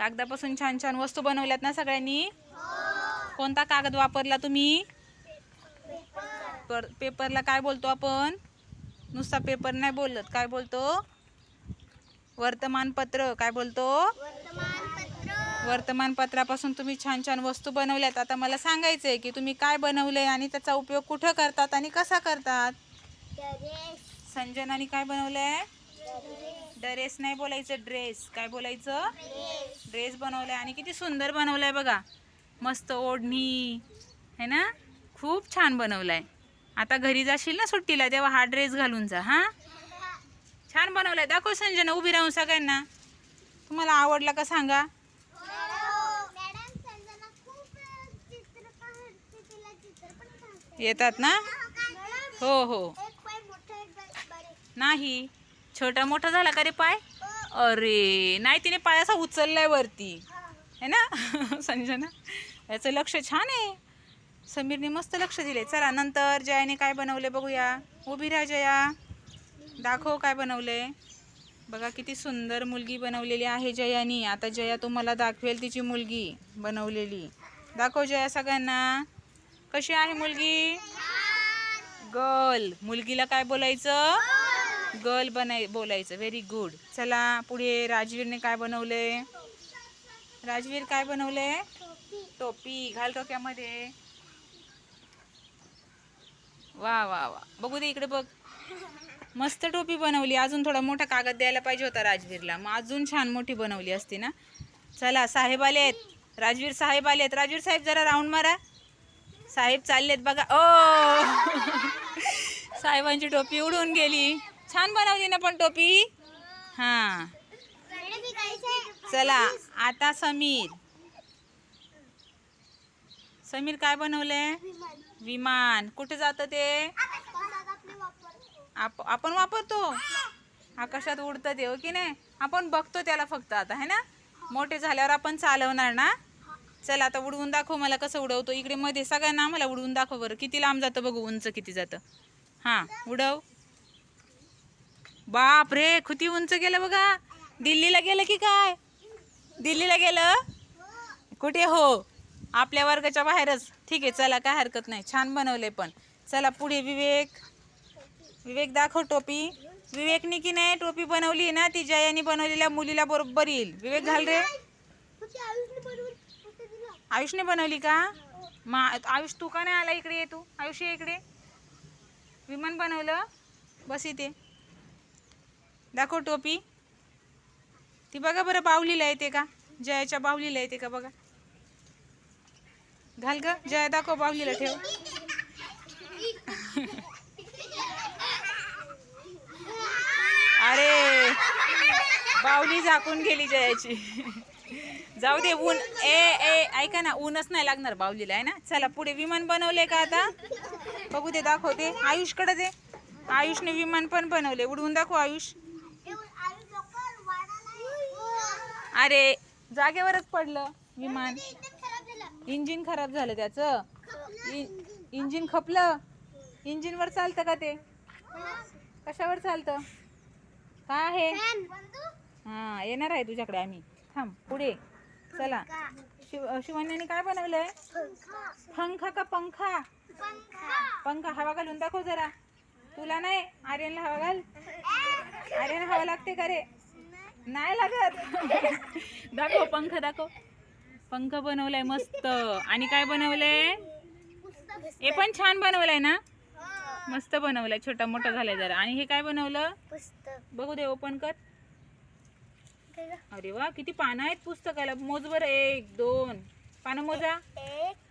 कागदापासून छान छान वस्तू बनवल्यात ना सगळ्यांनी? कोणता कागद वापरला तुम्ही? पर पेपरला काय बोलतो आपण? नुसता पेपर नाही बोलत. काय बोलतो? वर्तमानपत्र. काय बोलतो? वर्तमानपत्रापासून तुम्ही छान छान वस्तू बनवल्यात. आता मला सांगायचं आहे की तुम्ही काय बनवलंय आणि त्याचा उपयोग कुठं करतात आणि कसा करतात? संजनाने काय बनवलंय? ड्रेस नाही बोलायचं ड्रेस काय बोलायचं? ड्रेस बनवलाय आणि किती सुंदर बनवलाय बघा. मस्त ओढणी है ना? खूप छान बनवलाय. आता घरी जाशील ना सुट्टीला तेव्हा हा ड्रेस घालून जा हा? छान बनवलाय. दाखव संजना उभी राहून सगळ्यांना. तुम्हाला आवडला का सांगा? येतात ना? हो हो नाही. छोटा मोठा झाला का रे पाय? अरे नाही तिने पाय असा उचललाय वरती. है ना? संजना याचं लक्ष छान आहे. समीरने मस्त लक्ष दिले चला नंतर जयाने काय बनवले बघूया. उभी राहा जया. दाखव काय बनवले बघा किती सुंदर मुलगी बनवलेली आहे जयानी. आता जया तुम्हाला दाखवेल तिची मुलगी बनवलेली. दाखव जया सगळ्यांना. कशी आहे मुलगी? गर्ल. मुलगीला काय बोलायचं? गर्ल बनाय बोलायचं. व्हेरी गुड चला पुढे राजवीरने काय बनवले? राजवीर काय बनवले? टोपी. घाल डोक्यामध्ये. वा वा वा. बघू दे इकडे बघ. मस्त टोपी बनवली. अजून थोडा मोठा कागद द्यायला पाहिजे होता राजवीरला. मग अजून छान मोठी बनवली असती ना? चला साहेब आले आहेत. राजवीर साहेब आले आहेत. राजवीर साहेब जरा राऊंड मारा. साहेब चाललेत बघा. ओ! साहेबांची टोपी उडून गेली. छान बनवली ना पण टोपी? हां. चला आता समीर. समीर काय बनवलंय? विमान. कुठे जातं ते? आप आपण वापरतो. आकाशात उडतं ते हो की नाही? आपण बघतो त्याला फक्त आता है ना? मोठे झाल्यावर आपण चालवणार ना? चल आता उडवून दाखव मला कसं उडवतो. इकडे मध्ये सगळ्यांना आम्हाला उडवून दाखव बरं. किती लांब जातं बघू उंच किती जातं. हां उडव. बाप रे खुती उंच गेलं बघा. दिल्लीला गेलं की काय? दिल्लीला गेलं? कुठे हो? आपल्या वर्गाच्या बाहेरच. ठीक आहे चला काय हरकत नाही. छान बनवले पण. चला पुढे विवेक. विवेक दाखव टोपी. विवेकने की नाही टोपी बनवली ना? ती जयाने बनवलेल्या मुलीला बरोबर येईल. विवेक घाल रे. आयुषने बनवली का? मा आयुष तू का नाही आला इकडे? ये तू. आयुष इकडे. विमान बनवलं. बस इथे. दाखव टोपी. ती बघा बरं बाहुलीला येते का? जयाच्या बाहुलीला येते का बघा? घाल ग जया दाखव बाहुलीला ठेव. अरे बावली झाकून गेली जयाची. जाऊ दे ऊन. ए ए ऐका ना ऊनच नाही लागणार बाहुलीला आहे ना? चला पुढे विमान बनवले का आता? बघू दे दाखवते. आयुषकडे दे. आयुषने विमान पण बनवले. उडवून दाखव आयुष. अरे जागेवरच पडलं विमान. इंजिन खराब झालं त्याचं. इ- इंजिन खपलं. इंजिनवर चालतं का ते? कशावर चालतं? काय आहे? हा येणार आहे तुझ्याकडे आम्ही. थांब पुढे. चला. शिव शिवण्याने काय बनवलंय? पंखा. का पंखा? पंखा. हवा घालून दाखव जरा. तुला नाही? आर्यनला हवा घाल. आर्यन हवा लागते का रे? नाही लागत. दाखव पंख दाखव. पंख बनवलाय मस्त. आणि काय बनवलंय? हे पण छान बनवलंय ना? मस्त बनवलंय छोटा मोठा झालाय जरा. आणि हे काय बनवलं? बघू दे ओपन कर. अरे वा किती पानं आहेत पुस्तकाला. मोज बरं एक दोन. पानं मोजा.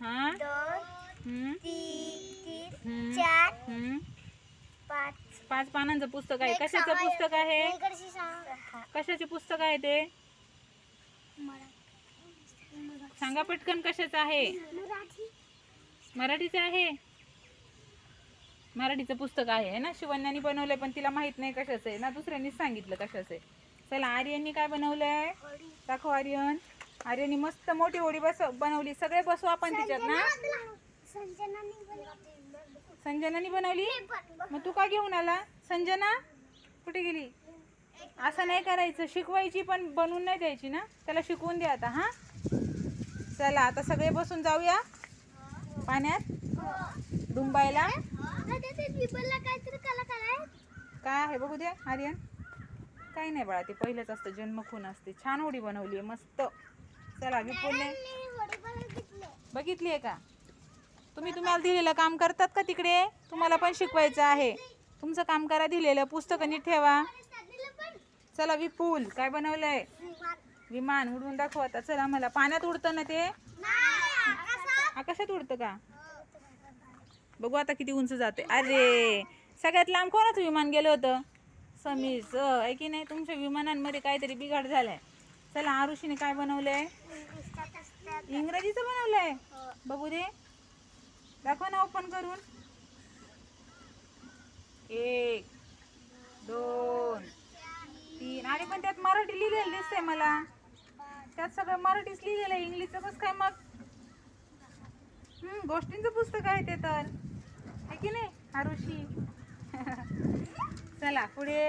हा? चार हम्म. पाच पानांचं पुस्तक आहे. कशाचं पुस्तक आहे? कशाचे पुस्तक आहे ते? सांगा पटकन कशाचं आहे? मराठी. मराठीचं आहे? मराठीचं पुस्तक आहे ना? शिवण्यानी बनवलंय पण तिला माहीत नाही कशाचं आहे. ना दुसऱ्यांनीच सांगितलं कशाचं आहे. चला आर्यननी काय बनवलंय? दाखव आर्यन. आर्यननी मस्त मोठी होडी बस बनवली. सगळे बसू आपण तिच्यात ना? संजनानी बनवली? मग तू का घेऊन आला? संजना कुठे गेली? असं नाही करायचं. शिकवायची पण बनवून नाही द्यायची ना? त्याला शिकवून द्या आता हा? चला आता सगळे बसून जाऊया. पाण्यात? डुंबायला? काय आहे बघू द्या आर्यन? काही नाही बाळा ते पहिलंच असतं जन्म खून असते. छान होडी बनवली आहे मस्त. चला विपुलने बघितली आहे का? तुम्ही तुम्हाला दिलेलं काम करतात का तिकडे? तुम्हाला पण शिकवायचं आहे. तुमचं काम करा दिलेलं पुस्तकं नीट ठेवा. चला विपुल काय बनवलंय? विमान उडवून दाखव आता. चला मला पाण्यात उडतं ना ते? आकाशात उडतं का? बघू आता किती उंच जाते अरे सगळ्यात लांब कोणाचं विमान गेलं होतं? समीच आहे की नाही? तुमच्या विमानांमध्ये काहीतरी बिघाड झालाय. चला आरुषीने काय बनवलंय? इंग्रजीचं बनवलंय? बघू दे. दाखव ना ओपन करून. एक दोन तीन. आणि पण त्यात मराठी लिहिलेलं दिसतंय मला. त्यात सगळं मराठीच लिहिलेलं आहे इंग्लिशचं कसं काय मग? गोष्टींचं पुस्तक आहे ते तर. आहे की नाही आरुषी? चला पुढे.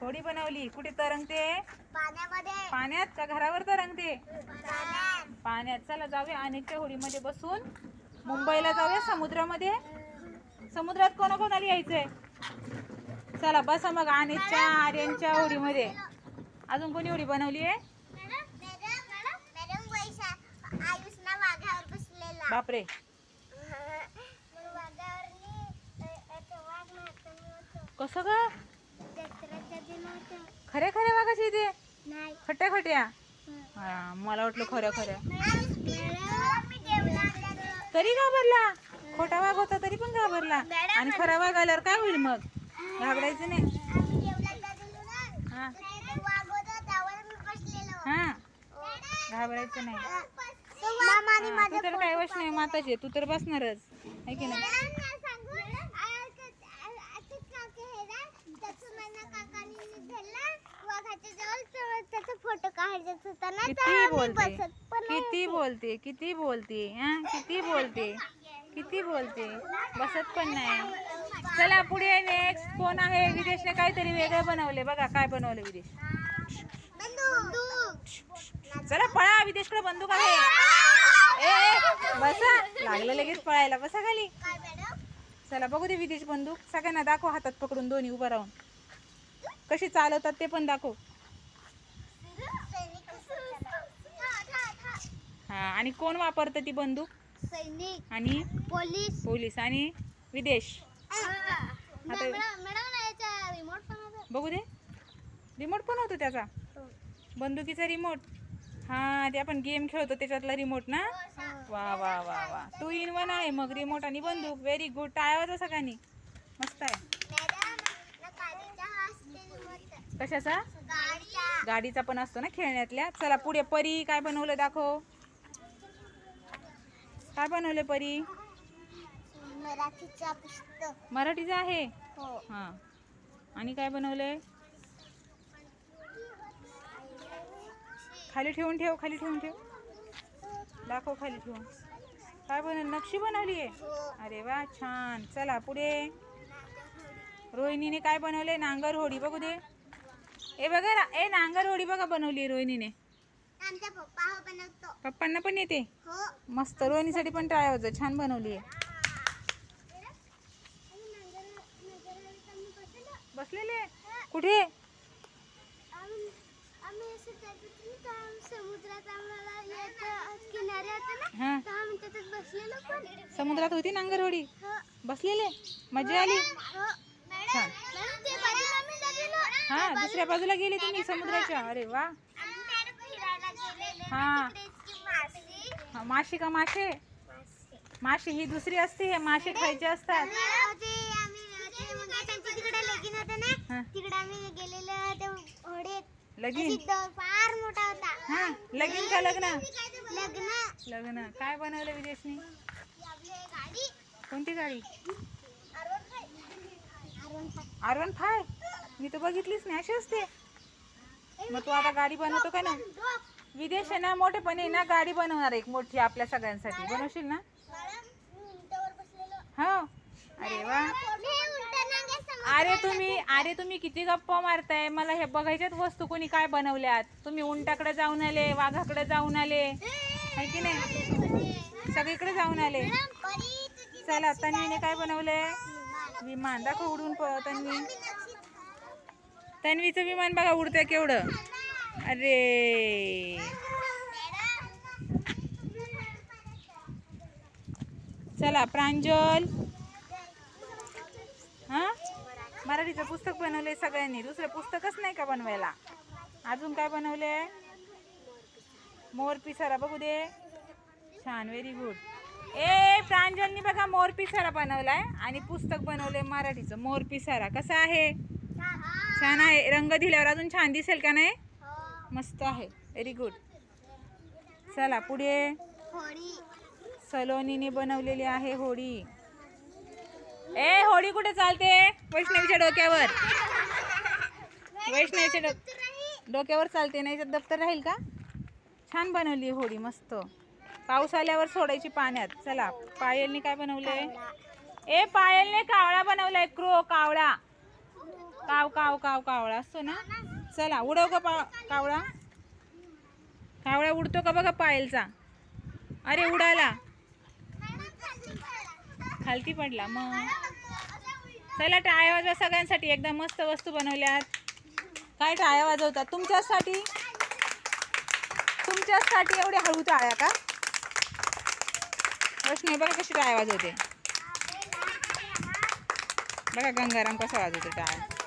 होडी बनवली. कुठे तरंगते पाण्यामध्ये. पाण्यात? का घरावर तरंगते पाण्यात. चला जाऊया अनेकच्या होडीमध्ये बसून. मुंबईला जाऊया समुद्रामध्ये. समुद्रात कोणाकोणाला यायचंय? चला बसा मग अनेकच्या आर्यांच्या होडीमध्ये. अजून कोणी होडी बनवली आहे? बापरे. कसं का खऱ्या खऱ्या ते? नाही. खट्या खट्या हा, मला वाटलं खऱ्या खऱ्या. तरी घाबरला. खोटा वाघ होता तरी पण घाबरला. आणि खरा वाघ आल्यावर काय होईल मग? घाबरायचं नाही. हा. हा. घाबरायचं नाही. मामा आणि तू तर काय वश नाही माताची तू तर बसणारच. आहे की नाही? किती बोलते? किती बोलते? किती बोलते? हा? किती बोलते? किती बोलते? बसत पण नाही. चला पुढे नेक्स्ट कोण आहे? विदेशने काहीतरी वेगळं बनवले. बघा काय बनवलं विदेश. चला पळा. विदेशकडे बंदूक आहे. बसा. लागलं लगेच पळायला. बसा खाली. चला बघू दे विदेश बंदूक. सगळ्यांना दाखव हातात पकडून दोन्ही उभं राहून. कशी चालवतात ते पण दाखव. हा आणि कोण वापरतं ती बंदूक? सैनिक आणि? पोलीस. पोलीस. आणि विदेश? बघू दे. रिमोट पण होतो त्याचा. बंदुकीचा रिमोट हा ते आपण गेम खेळतो त्याच्यातला रिमोट ना? वा वा वा वा. टू इन वन आहे मग रिमोट आणि बंदूक. व्हेरी गुड टाळ्या वाजवा सगळ्यांनी. मस्त आहे. हा कशाचा? गाडीचा पण असतो ना खेळण्यातल्या. चला पुढे परी काय बनवलं दाखव. काय बनवले परी? मराठीचा पुस्तक मराठीचं आहे? हो. हा. आणि काय बनवलंय खाली ठेवून ठेव खाली ठेवून ठेव. दाखव खाली ठेवून. काय बनव नक्षी बनवली आहे? अरे वा छान. चला पुढे. रोहिणीने काय बनवले? नांगर होडी. बघू दे. ए बघा ए नांगर होडी बघा बनवली रोहिणीने. आमचा पप्पा हो बनवतो. पप्पांना पण येते? हो. मस्त रोहिणीसाठी पण ट्राय होतं छान बनवली आहे बसलेले? कुठे? आम्ही असं जात होतो ना तर समुद्रात आम्हाला याच्या किनारे होते ना हा. तर आम्ही त्याच्यात बसलेलो पण. समुद्रात होती नांगर होडी हो. बसलेले? मजा आली? हो. छान. मॅडम ते बाजूला आम्ही गेलेलो. हा दुसऱ्या बाजूला गेले तुम्ही समुद्राच्या. अरे वा आम्ही मॅडम फिरायला गेलेलो हा. हा, माशी का मासे माशी ही दुसरी असते हे मासे खायचे असतात. लगीन हा. तिकडे आम्ही गेलेलो लगीन. फार मोठा होता हा लगीन का लग्न? लग्न. लग्न काय बनवलं विदेशनी? गाडी कोणती गाडी? R one five? मी तर बघितलीच नाही अशी असते. मग तू आता गाडी बनवतो का ना विदेश आहे ना मोठेपणे ना गाडी बनवणार एक मोठी आपल्या सगळ्यांसाठी. बनवशील ना? हो. अरे वा. अरे तुम्ही अरे तुम्ही किती गप्पा मारताय. मला हे बघायच्यात वस्तू कोणी काय बनवल्यात. तुम्ही उंटाकडे जाऊन आले वाघाकडे जाऊन आले. है की नाही? सगळीकडे जाऊन आले. चला तन्वीने काय बनवलंय? विमान. दाखव उडून तन्वी. तन्वीचं विमान बघा उडतंय केवढं. अरे. चला प्रांजल. हा? मराठीचं पुस्तक बनवलंय सगळ्यांनी. दुसरं पुस्तकच नाही का बनवायला? अजून काय बनवले मोर पिसारा बघू दे. छान व्हेरी गुड ए प्रांजलनी बघा मोर पिसारा बनवलाय आणि पुस्तक बनवलंय मराठीचं. मोर पिसारा कसं आहे? छान आहे. रंग दिल्यावर अजून छान दिसेल का नाही? मस्त आहे. व्हेरी गुड चला पुढे. सलोनीने बनवलेली आहे होडी. ए होडी कुठे चालते? वैष्णवीच्या डोक्यावर. वैष्णवीच्या डो डोक्यावर चालते नाही तर दप्तर राहील का? छान बनवली होडी मस्त. पाऊस आल्यावर सोडायची पाण्यात. चला पायलने काय बनवलंय? ए पायलने कावळा बनवलाय क्रो कावळा. काव काव काव कावळा असतो ना? चला उडव का पा कावळा. कावळा उडतो का बघा पायलचा? अरे उडाला. खालती पडला मग. चला टाळ्या वाजवा सगळ्यांसाठी. एकदम मस्त वस्तू बनवल्यात. काय टाळ्या वाजवतात? तुमच्यासाठी? तुमच्यासाठी एवढ्या हळू टाळ्या का? वैष्णवी बघा कशी टाळ्या वाजवते. बघा गंगाराम कसा वाजवते टाळ्या.